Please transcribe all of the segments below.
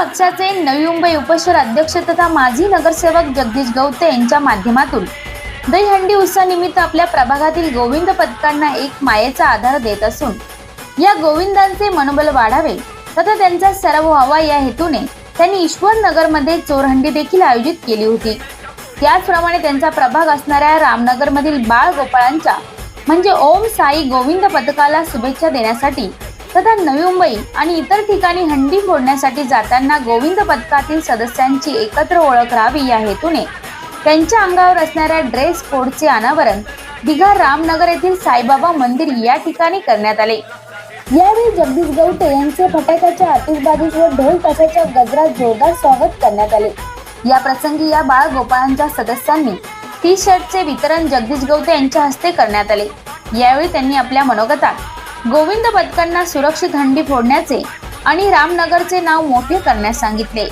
पक्षाचे नवी मुंबई उपशहर अध्यक्ष तथा माजी नगरसेवक जगदीश गवते यांच्या माध्यमातून. दहीहंडी उत्सवानिमित्त आपल्या प्रभागातील गोविंद पथकांना एक मायेचा आधार देत असून या गोविंदांचे मनोबल वाढावे तथा त्यांचा सराव व्हावा या हेतूने त्यांनी ईश्वर नगरमध्ये चोरहंडी देखील आयोजित केली होती. त्याचप्रमाणे त्यांचा प्रभाग असणाऱ्या रामनगरमधील बाळ गोपाळांच्या म्हणजे ओम साई गोविंद पथकाला शुभेच्छा देण्यासाठी तथा नवी मुंबई आणि इतर ठिकाणी हंडी फोडण्यासाठी जाताना गोविंद पथकातील सदस्यांची एकत्र ओळख राहावी या हेतूने. त्यांच्या अंगावर असणाऱ्या ड्रेस कोडचे अनावरण दिघा रामनगर येथील साईबाबा मंदिर या ठिकाणी करण्यात आले. यावेळी जगदीश गवटे यांचे फटाक्याच्या आतिषबाजीस व ढोल ताशाच्या गजरात जोरदार स्वागत करण्यात आले. या प्रसंगी या बाळ गोपाळांच्या सदस्यांनी टी शर्टचे वितरण जगदीश गवते यांच्या हस्ते करण्यात आले. यावेळी त्यांनी आपल्या मनोगतात गोविंद पथकांना सुरक्षित हंडी फोडण्याचे आणि रामनगरचे नाव मोठे करण्यास सांगितले.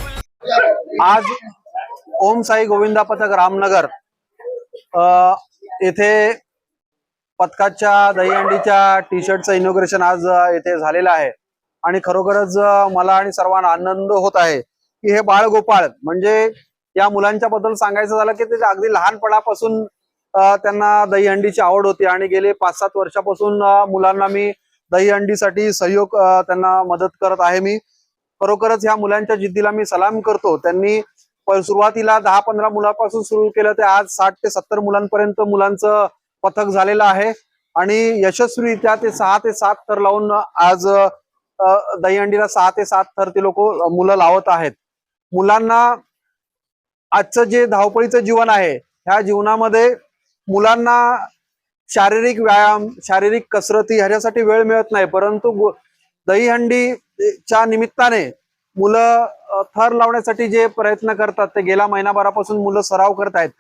आज ओम साई गोविंदा पथक रामनगर येथे पथकाच्या दहीहंडीच्या टी शर्टचं इनॉग्रेशन आज येथे झालेलं आहे. आणि खरोखरच मला आणि सर्वांना आनंद होत आहे की हे बाळ गोपाळ म्हणजे या मुलांच्या बद्दल सांगायचं झालं की ते अगदी लहानपणापासून त्यांना दहीहंडीची आवड होती आणि गेले पाच सात वर्षापासून मुलांना मी दहीहंडीसाठी सहयोग त्यांना मदत करत आहे मी. खरोखरच ह्या मुलांच्या जिद्दीला मी सलाम करतो. त्यांनी सुरुवातीला दहा पंधरा मुलापासून सुरू केलं ते आज साठ ते सत्तर मुलांपर्यंत मुलांचं पथक झालेलं आहे. आणि यशस्वीरित्या ते सहा ते सात थर लावून आज दहीहंडीला सहा ते सात थर ते लोक मुलं लावत आहेत. मुलांना आजचं जे धावपळीचं जीवन आहे ह्या जीवनामध्ये मुलांना शारीरिक व्यायाम शारीरिक कसरती ह्याच्यासाठी वेळ मिळत नाही परंतु दहीहंडीच्या निमित्ताने मुलं थर लावण्यासाठी जे प्रयत्न करतात ते गेल्या महिनाभरापासून मुलं सराव करतायत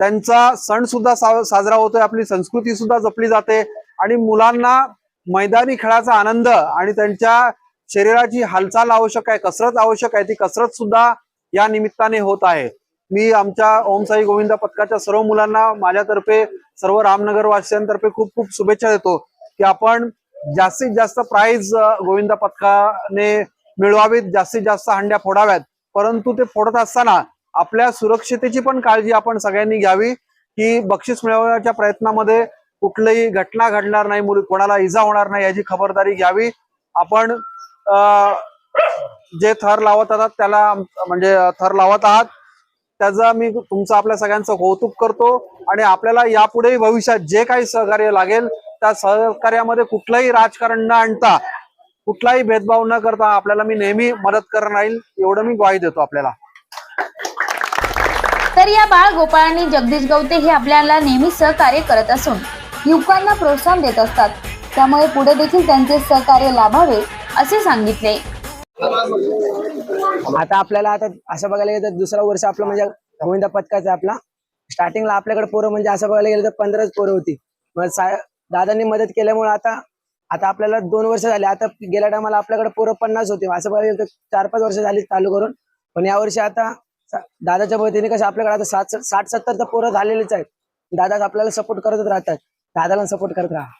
त्यांचा सण सुद्धा साजरा होतोय आपली संस्कृती सुद्धा जपली जाते आणि मुलांना मैदानी खेळाचा आनंद आणि त्यांच्या शरीराची हालचाल आवश्यक आहे कसरत आवश्यक आहे ती कसरत सुद्धा या निमित्ताने होत आहे. मी आमच्या ओमसाई गोविंदा पथकाच्या सर्व मुलांना माझ्यातर्फे सर्व रामनगर वासियांतर्फे खूप खूप शुभेच्छा देतो की आपण जास्तीत जास्त प्राईज गोविंदा पथकाने मिळवावीत जास्तीत जास्त हंड्या फोडाव्यात. परंतु ते फोडत असताना आपल्या सुरक्षितेची पण काळजी आपण सगळ्यांनी घ्यावी की बक्षीस मिळवण्याच्या प्रयत्नामध्ये कुठलीही घटना घडणार नाही कोणाला इजा होणार नाही याची खबरदारी घ्यावी. आपण जे थर लावत आहात त्याला म्हणजे थर लावत आहात त्याचा मी तुमचं आपल्या सगळ्यांचं कौतुक करतो आणि आपल्याला यापुढेही भविष्यात जे काही सहकार्य लागेल त्या सहकार्यामध्ये कुठलंही राजकारण न आणता कुठलाही भेदभाव न करता आपल्याला मी नेहमी मदत करणार राहील एवढं मी ग्वाही देतो आपल्याला. तर या बाळ गोपाळांनी जगदीश गवते हे आपल्याला नेहमी सहकार्य करत असून युवकांना प्रोत्साहन देत असतात. त्यामुळे पुढे देखील त्यांचे सहकार्य लाभावे असे सांगितले. आता आपल्याला आता असं बघायला गेलं तर दुसरा वर्ष आपलं म्हणजे गोविंदा पथकाचा आपला. स्टार्टिंगला आपल्याकडे पोरं म्हणजे असं बघायला गेलं तर पंधराच पोरं होती. मग सा- दादांनी मदत केल्यामुळे आता आता आपल्याला दोन वर्ष झाले. आता गेल्या टायमाला आपल्याकडे पोरं पन्नास होते. असं बघायला गेलं तर चार पाच वर्ष झाली चालू करून. पण यावर्षी आता दादाच्या मदतीने कसं आपल्याकडे आता सात साठ सत्तर तर पोरं झालेलेच आहेत. दादा आपल्याला सपोर्ट करतच राहतात. दादाला सपोर्ट करत राहा.